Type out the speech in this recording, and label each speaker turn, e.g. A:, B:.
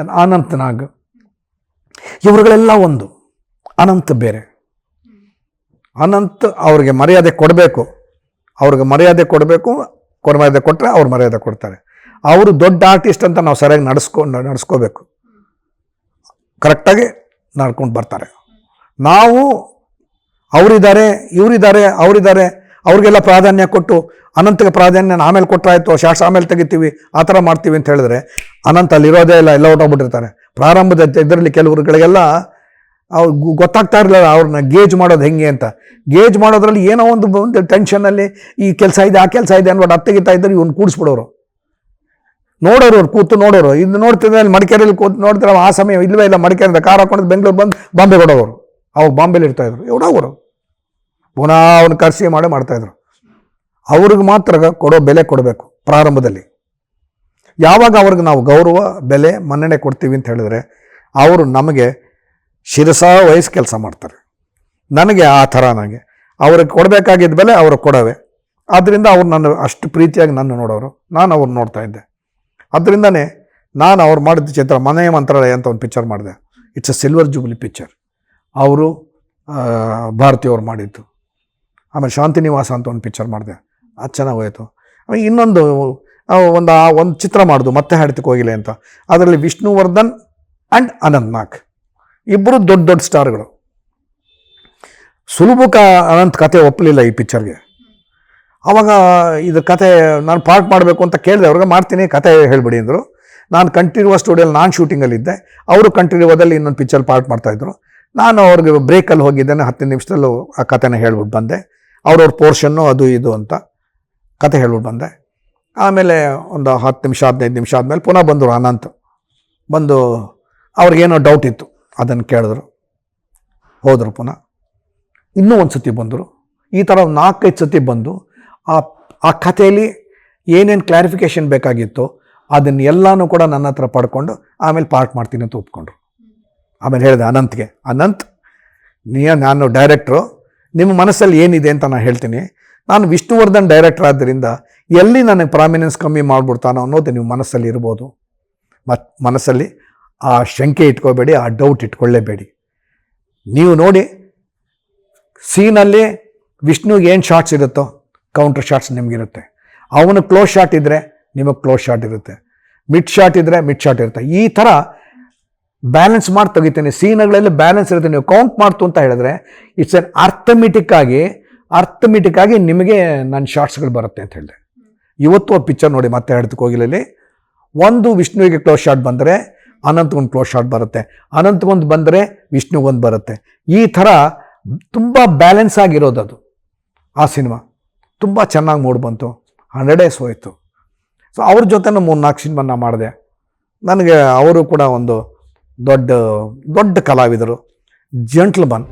A: ಅನಂತ್ ನಾಗ್ ಇವರುಗಳೆಲ್ಲ ಒಂದು. ಅನಂತ ಬೇರೆ. ಅನಂತ ಅವ್ರಿಗೆ ಮರ್ಯಾದೆ ಕೊಡಬೇಕು. ಅವ್ರಿಗೆ ಮರ್ಯಾದೆ ಕೊಡಬೇಕು ಮರ್ಯಾದೆ ಕೊಟ್ಟರೆ ಅವ್ರು ಮರ್ಯಾದೆ ಕೊಡ್ತಾರೆ. ಅವರು ದೊಡ್ಡ ಆರ್ಟಿಸ್ಟ್ ಅಂತ ನಾವು ಸರಿಯಾಗಿ ನಡೆಸ್ಕೊಂಡು ನಡೆಸ್ಕೋಬೇಕು. ಕರೆಕ್ಟಾಗಿ ನಡ್ಕೊಂಡು ಬರ್ತಾರೆ. ನಾವು, ಅವರಿದ್ದಾರೆ, ಇವರಿದ್ದಾರೆ, ಅವರಿದ್ದಾರೆ ಅವ್ರಿಗೆಲ್ಲ ಪ್ರಾಧಾನ್ಯ ಕೊಟ್ಟು ಅನಂತಗೆ ಪ್ರಾಧಾನ್ಯ ಆಮೇಲೆ ಕೊಟ್ಟರಾಯ್ತು ಶಾಸ್ತ್ರ ಆಮೇಲೆ ತೆಗಿತೀವಿ, ಆ ಥರ ಮಾಡ್ತೀವಿ ಅಂತ ಹೇಳಿದ್ರೆ ಅನಂತ ಅಲ್ಲಿರೋದೇ ಇಲ್ಲ, ಎಲ್ಲ ಹೊಟ್ಟೋಗ್ಬಿಟ್ಟಿರ್ತಾರೆ ಪ್ರಾರಂಭದ ಇದರಲ್ಲಿ ಕೆಲವರುಗಳಿಗೆಲ್ಲ ಅವ್ರು ಗೊತ್ತಾಗ್ತಾ ಇರಲಿಲ್ಲ ಅವ್ರನ್ನ ಗೇಜ್ ಮಾಡೋದು ಹೆಂಗೆ ಅಂತ. ಗೇಜ್ ಮಾಡೋದ್ರಲ್ಲಿ ಏನೋ ಒಂದು ಒಂದು ಟೆನ್ಷನಲ್ಲಿ ಈ ಕೆಲಸ ಇದೆ, ಆ ಕೆಲಸ ಇದೆ ಅನ್ಬಿಟ್ಟು ಅತ್ತೆಗಿತಾ ಇದ್ದರೆ ಇವ್ನು ಕೂಡಿಸ್ಬಿಡೋರು. ನೋಡೋರು ಅವ್ರು, ಕೂತು ನೋಡೋರು. ಇದು ನೋಡ್ತಿದ್ರೆ ಅಲ್ಲಿ ಮಡಿಕೇರಿಯಲ್ಲಿ ಕೂತು ನೋಡ್ತಾರೆ ಆ ಸಮಯ ಇಲ್ಲವೇ ಇಲ್ಲ, ಮಡಿಕೇರಿಯಿಂದ ಕಾರ್ ಹಾಕೊಂಡು ಬೆಂಗಳೂರು ಬಂದು ಬಾಂಬೆ ಕೊಡೋರು ಅವ್ರು ಬಾಂಬೆಲಿ ಇರ್ತಾಯಿದ್ರು ಎವಡವರು ಪುನಃ ಅವ್ನ ಕರ್ಸಿ ಮಾಡಿ ಮಾಡ್ತಾಯಿದ್ರು ಅವ್ರಿಗೆ ಮಾತ್ರ ಕೊಡೋ ಬೆಲೆ ಕೊಡಬೇಕು ಪ್ರಾರಂಭದಲ್ಲಿ. ಯಾವಾಗ ಅವ್ರಿಗೆ ನಾವು ಗೌರವ, ಬೆಲೆ, ಮನ್ನಣೆ ಕೊಡ್ತೀವಿ ಅಂತ ಹೇಳಿದ್ರೆ ಅವರು ನಮಗೆ ಶಿರಸ ವಯಸ್ಸು ಕೆಲಸ ಮಾಡ್ತಾರೆ. ನನಗೆ ಆ ಥರ ನನಗೆ. ಅವ್ರಿಗೆ ಕೊಡಬೇಕಾಗಿದ್ದ ಬೆಲೆ ಅವರು ಕೊಡವೆ. ಆದ್ದರಿಂದ ಅವ್ರು ನನ್ನ ಅಷ್ಟು ಪ್ರೀತಿಯಾಗಿ ನನ್ನ ನೋಡೋರು. ನಾನು ಅವ್ರು ನೋಡ್ತಾ ಇದ್ದೆ. ಅದರಿಂದನೇ ನಾನು ಅವ್ರು ಮಾಡಿದ ಚಿತ್ರ ಮನೆ ಮಂತ್ರಾಲಯ ಅಂತ ಒಂದು ಪಿಕ್ಚರ್ ಮಾಡಿದೆ. It's a silver jubilee picture ಅವರು ಭಾರತೀಯವ್ರು ಮಾಡಿದ್ದು. ಆಮೇಲೆ ಶಾಂತಿ ನಿವಾಸ ಅಂತ ಒಂದು ಪಿಕ್ಚರ್ ಮಾಡಿದೆ. ಅದು ಚೆನ್ನಾಗಿ ಹೋಯಿತು. ಆಮೇಲೆ ಇನ್ನೊಂದು ಒಂದು, ಆ, ಒಂದು ಚಿತ್ರ ಮಾಡಿದು, ಮತ್ತೆ ಹಾಡ್ತಕ್ಕೆ ಹೋಗಿಲ್ಲ ಅಂತ. ಅದರಲ್ಲಿ ವಿಷ್ಣುವರ್ಧನ್ ಆ್ಯಂಡ್ ಅನಂತ್ ನಾಗ್. ಇಬ್ಬರು ದೊಡ್ಡ ದೊಡ್ಡ ಸ್ಟಾರ್ಗಳು. ಸುಲಭಕ ಅನಂತ್ ಕತೆ ಒಪ್ಪಲಿಲ್ಲ ಈ ಪಿಕ್ಚರ್ಗೆ ಆವಾಗ ಇದು ಕತೆ ನಾನು ಪಾರ್ಟ್ ಮಾಡಬೇಕು ಅಂತ ಕೇಳಿದೆ, ಅವ್ರಿಗೆ ಮಾಡ್ತೀನಿ, ಕತೆ ಹೇಳಿಬಿಡಿ ಅಂದರು. ನಾನು ಕಂಟಿನ್ಯೂವ ಸ್ಟುಡಿಯೋಲ್ಲಿ ನಾನು ಶೂಟಿಂಗಲ್ಲಿದ್ದೆ ಅವರು ಕಂಟಿನ್ಯೂವದಲ್ಲಿ ಇನ್ನೊಂದು ಪಿಕ್ಚರ್ ಪಾರ್ಟ್ ಮಾಡ್ತಾಯಿದ್ರು ನಾನು ಅವ್ರಿಗೆ ಬ್ರೇಕಲ್ಲಿ ಹೋಗಿದ್ದೇನೆ, ಹತ್ತು ನಿಮಿಷದಲ್ಲೂ ಆ ಕತೆನ ಹೇಳ್ಬಿಟ್ಟು ಬಂದೆ. ಅವ್ರವ್ರ ಪೋರ್ಷನ್ನು ಅದು ಇದು ಅಂತ ಕತೆ ಹೇಳ್ಬಿಟ್ಟು ಬಂದೆ. ಆಮೇಲೆ ಒಂದು ಹತ್ತು ನಿಮಿಷ, ಹದಿನೈದು ನಿಮಿಷ ಆದಮೇಲೆ ಪುನಃ ಬಂದರು ಅನಂತ್. ಬಂದು ಅವ್ರಿಗೇನೋ ಡೌಟ್ ಇತ್ತು, ಅದನ್ನು ಕೇಳಿದ್ರು. ಹೋದರು ಪುನಃ. ಇನ್ನೂ ಒಂದು ಸತಿ ಬಂದರು. ಈ ಥರ ನಾಲ್ಕೈದು ಸತಿ ಬಂದು ಆ ಆ ಕಥೆಯಲ್ಲಿ ಏನೇನು ಕ್ಲಾರಿಫಿಕೇಷನ್ ಬೇಕಾಗಿತ್ತು ಅದನ್ನು ಎಲ್ಲನೂ ಕೂಡ ನನ್ನ ಹತ್ರ ಪಡ್ಕೊಂಡು ಆಮೇಲೆ ಪಾರ್ಟ್ ಮಾಡ್ತೀನಿ ಅಂತ ಒಪ್ಕೊಂಡ್ರು. ಆಮೇಲೆ ಹೇಳಿದೆ ಅನಂತ್ಗೆ, ಅನಂತ್ ನೀ ನಾನು ಡೈರೆಕ್ಟ್ರು ನಿಮ್ಮ ಮನಸ್ಸಲ್ಲಿ ಏನಿದೆ ಅಂತ ನಾನು ಹೇಳ್ತೀನಿ. ನಾನು ವಿಷ್ಣುವರ್ಧನ್ ಡೈರೆಕ್ಟರ್ ಆದ್ದರಿಂದ ಎಲ್ಲಿ ನನಗೆ ಪ್ರಾಮಿನೆನ್ಸ್ ಕಮ್ಮಿ ಮಾಡಿಬಿಡ್ತಾನೋ ಅನ್ನೋದು ನಿಮ್ಮ ಮನಸ್ಸಲ್ಲಿ ಇರ್ಬೋದು. ಮತ್ತು ಮನಸ್ಸಲ್ಲಿ ಆ ಶಂಕೆ ಇಟ್ಕೋಬೇಡಿ, ಆ ಡೌಟ್ ಇಟ್ಕೊಳ್ಳೇಬೇಡಿ. ನೀವು ನೋಡಿ, ಸೀನಲ್ಲಿ ವಿಷ್ಣುಗೆ ಏನು ಶಾರ್ಟ್ಸ್ ಇರುತ್ತೋ ಕೌಂಟರ್ ಶಾರ್ಟ್ಸ್ ನಿಮಗಿರುತ್ತೆ. ಅವನು ಕ್ಲೋಸ್ ಶಾಟ್ ಇದ್ದರೆ ನಿಮಗೆ ಕ್ಲೋಸ್ ಶಾಟ್ ಇರುತ್ತೆ. ಮಿಡ್ ಶಾಟ್ ಇದ್ದರೆ ಮಿಡ್ ಶಾಟ್ ಇರುತ್ತೆ. ಈ ಥರ ಬ್ಯಾಲೆನ್ಸ್ ಮಾಡಿ ತೆಗಿತೀನಿ. ಸೀನ್ಗಳಲ್ಲಿ ಬ್ಯಾಲೆನ್ಸ್ ಇರುತ್ತೆ. ನೀವು ಕೌಂಟ್ ಮಾಡ್ತು ಅಂತ ಹೇಳಿದ್ರೆ ಇಟ್ಸ್ ಎನ್ ಅರ್ಥಮೆಟಿಕ್ ಆಗಿ ಅರ್ಥಮೆಟಿಕ್ ಆಗಿ ನಿಮಗೆ ನನ್ನ ಶಾರ್ಟ್ಸ್ಗಳು ಬರುತ್ತೆ ಅಂತ ಹೇಳಿದೆ. ಇವತ್ತು ಆ ಪಿಕ್ಚರ್ ನೋಡಿ, ಮತ್ತೆ ಹೇಳ್ತಕ್ಕೆ ಹೋಗಿಲ್ಲಲ್ಲಿ ಒಂದು ವಿಷ್ಣುವಿಗೆ ಕ್ಲೋಸ್ ಶಾಟ್ ಬಂದರೆ, ಅನಂತ್ಗೊಂದು ಕ್ಲೋಸ್ ಶಾಟ್ ಬರುತ್ತೆ. ಅನಂತ್ಗೊಂದು ಬಂದರೆ ವಿಷ್ಣುಗೊಂದು ಬರುತ್ತೆ. ಈ ಥರ ತುಂಬ ಬ್ಯಾಲೆನ್ಸ್ ಆಗಿರೋದು ಅದು. ಆ ಸಿನಿಮಾ ತುಂಬ ಚೆನ್ನಾಗಿ ಮೂಡ್ ಬಂತು. ಹಂಡ್ರೆಡ್ ಡೇಸ್ ಹೋಯಿತು. ಸೊ ಅವ್ರ ಜೊತೆನೂ ಮೂರು ನಾಲ್ಕು ಸಿನಿಮಾ ನಾನು ಮಾಡಿದೆ. ನನಗೆ, ಅವರು ಕೂಡ ಒಂದು ದೊಡ್ಡ ದೊಡ್ಡ ಕಲಾವಿದರು ಜಂಟ್ಲ್ ಬನ್